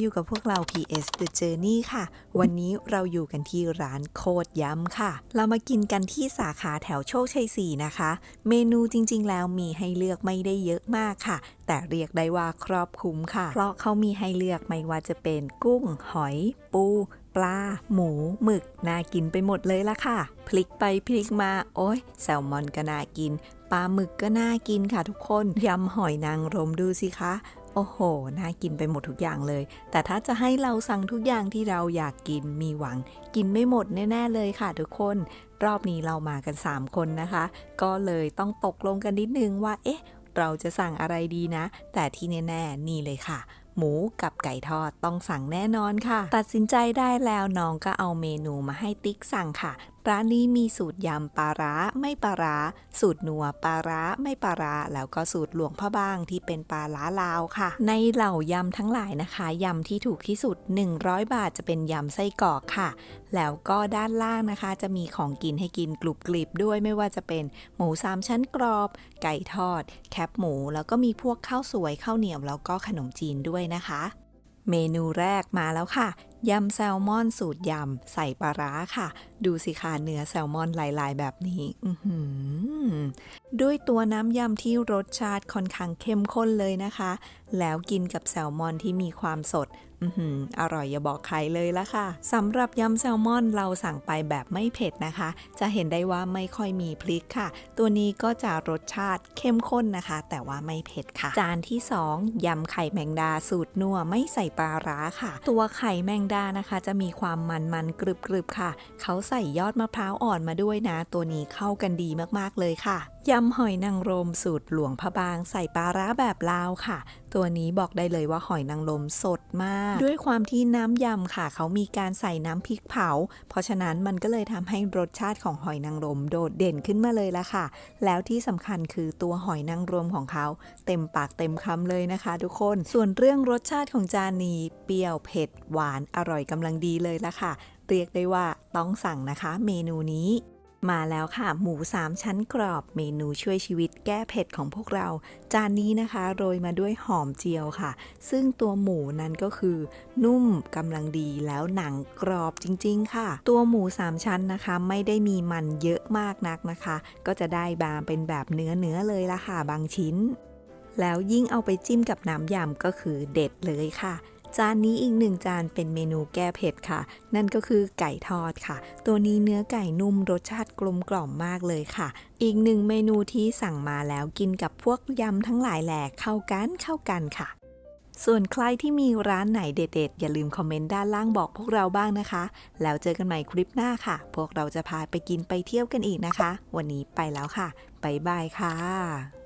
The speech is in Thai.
อยู่กับพวกเรา PS The Journey ค่ะ วันนี้เราอยู่กันที่ร้านโคตรยำค่ะ เรามากินกันที่สาขาแถวโชคชัย 4 นะคะ เมนูจริงๆ แล้วมีให้เลือกไม่ได้เยอะมากค่ะ แต่เรียกได้ว่าครอบคลุมค่ะ เพราะเขามีให้เลือกไม่ว่าจะเป็นกุ้ง หอย ปู ปลา หมู หมึก น่ากินไปหมดเลยละค่ะ พลิกไปพลิกมา โอ้ยแซลมอนก็น่ากิน ปลาหมึกก็น่ากินค่ะทุกคน ยำหอยนางรมดูสิคะ โอ้โห น่ากินไปหมดทุกอย่างเลย แต่ถ้าจะให้เราสั่งทุกอย่างที่เราอยากกินมีหวัง กินไม่หมดแน่ ๆ เลยค่ะทุกคน รอบนี้เรามากัน 3 คนนะคะ ก็เลยต้องตกลงกันนิดนึงว่า เอ๊ะ เราจะสั่งอะไรดีนะ แต่ที่แน่ ๆ นี่เลยค่ะหมูกับไก่ทอดต้องสั่งแน่นอนค่ะ ตัดสินใจได้แล้วน้องก็เอาเมนูมาให้ติ๊กสั่งค่ะ ร้านนี้มีสูตรยำปลาร้าไม่ปลาร้าสูตรนัวปลาร้าไม่ปลาร้าแล้วก็สูตรหลวงพ่อบางที่เป็นปลาล้าลาวค่ะ ในเหล่ายำทั้งหลายนะคะยำที่ถูกที่สุด 100 บาทจะเป็นยำไส้กรอกค่ะ แล้วก็ด้านล่างนะคะ จะมีของกินให้กินกรุบกริบด้วยไม่ว่าจะเป็นหมูสามชั้นกรอบ ไก่ทอด แคบหมู แล้วก็มีพวกข้าวสวยข้าวเหนียวแล้วก็ขนมจีนด้วยนะคะ เมนูแรกมาแล้วค่ะ ยำแซลมอนสูตรยำ ใส่ปลาร้าค่ะ ดูสิคะเนื้อแซลมอนลายๆ แบบนี้ด้วยตัวน้ำยำที่รสชาติค่อนข้างเข้มข้นเลยนะคะ แล้วกินกับแซลมอนที่มีความสด อร่อยอย่าบอกใครเลยละค่ะสำหรับยำแซลมอนเราสั่งไปแบบไม่เผ็ดนะคะ จะเห็นได้ว่าไม่ค่อยมีพริกค่ะ ตัวนี้ก็จะรสชาติเข้มข้นนะคะ แต่ว่าไม่เผ็ดค่ะ จานที่ 2 ยำไข่แมงดาสูตรนัวไม่ใส่ปลาร้าค่ะ ตัวไข่แมงดานะคะ จะมีความมันมันกรึบกรึบค่ะ เขาใส่ยอดมะพร้าวอ่อนมาด้วยนะ ตัวนี้เข้ากันดีมากๆเลยค่ะยำหอยนางรมสูตรหลวงพระบางใส่ปลาร้าแบบลาวค่ะ ตัวนี้บอกได้เลยว่าหอยนางรมสดมาก ด้วยความที่น้ำยำค่ะ เขามีการใส่น้ำพริกเผา เพราะฉะนั้นมันก็เลยทำให้รสชาติของหอยนางรมโดดเด่นขึ้นมาเลยละค่ะ แล้วที่สำคัญคือตัวหอยนางรมของเขาเต็มปากเต็มคำเลยนะคะ ทุกคน ส่วนเรื่องรสชาติของจานนี้เปรี้ยวเผ็ดหวานอร่อยกำลังดีเลยละค่ะ เรียกได้ว่าต้องสั่งนะคะ เมนูนี้ มาแล้วค่ะ หมู 3 ชั้นกรอบเมนูช่วยชีวิตแก้เผ็ดของพวกเรา จานนี้นะคะ โรยมาด้วยหอมเจียวค่ะ ซึ่งตัวหมูนั้นก็คือ นุ่มกำลังดีแล้วหนังกรอบจริง ๆ ค่ะ ตัวหมู 3 ชั้นนะคะ ไม่ได้มีมันเยอะมากนักนะคะ ก็จะได้บางเป็นแบบเนื้อเนื้อๆเลยละค่ะ บางชิ้น แล้วยิ่งเอาไปจิ้มกับน้ำยำก็คือเด็ดเลยค่ะ จานนี้อีกหนึ่งจานเป็นเมนูแก้เผ็ดค่ะ นั่นก็คือไก่ทอดค่ะ ตัวนี้เนื้อไก่นุ่มรสชาติกลมกล่อมมากเลยค่ะ อีกหนึ่งเมนูที่สั่งมาแล้วกินกับพวกยำทั้งหลายแหล่เข้ากันเข้ากันค่ะส่วนใครที่มีร้านไหนเด็ดๆ อย่าลืมคอมเมนต์ด้านล่างบอกพวกเราบ้างนะคะ แล้วเจอกันใหม่คลิปหน้าค่ะ พวกเราจะพาไปกินไปเที่ยวกันอีกนะคะ วันนี้ไปแล้วค่ะ บ๊ายบายค่ะ